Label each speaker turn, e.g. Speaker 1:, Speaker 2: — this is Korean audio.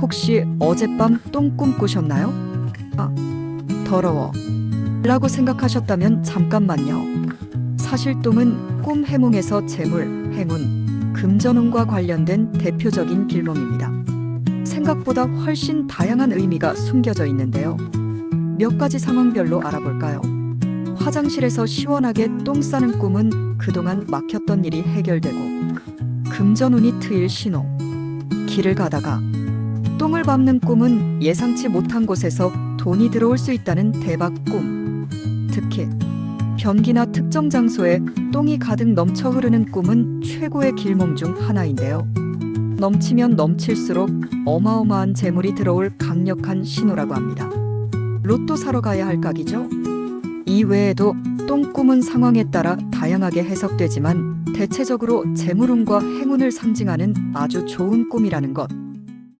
Speaker 1: 혹시 어젯밤 똥꿈 꾸셨나요? 아, 더러워. 라고 생각하셨다면 잠깐만요. 사실 똥은 꿈 해몽에서 재물, 행운, 금전운과 관련된 대표적인 길몽입니다. 생각보다 훨씬 다양한 의미가 숨겨져 있는데요. 몇 가지 상황별로 알아볼까요? 화장실에서 시원하게 똥 싸는 꿈은 그동안 막혔던 일이 해결되고 금전운이 트일 신호. 길을 가다가 똥을 밟는 꿈은 예상치 못한 곳에서 돈이 들어올 수 있다는 대박 꿈. 특히 변기나 특정 장소에 똥이 가득 넘쳐 흐르는 꿈은 최고의 길몽 중 하나인데요. 넘치면 넘칠수록 어마어마한 재물이 들어올 강력한 신호라고 합니다. 로또 사러 가야 할 각이죠? 이 외에도 똥꿈은 상황에 따라 다양하게 해석되지만 대체적으로 재물운과 행운을 상징하는 아주 좋은 꿈이라는 것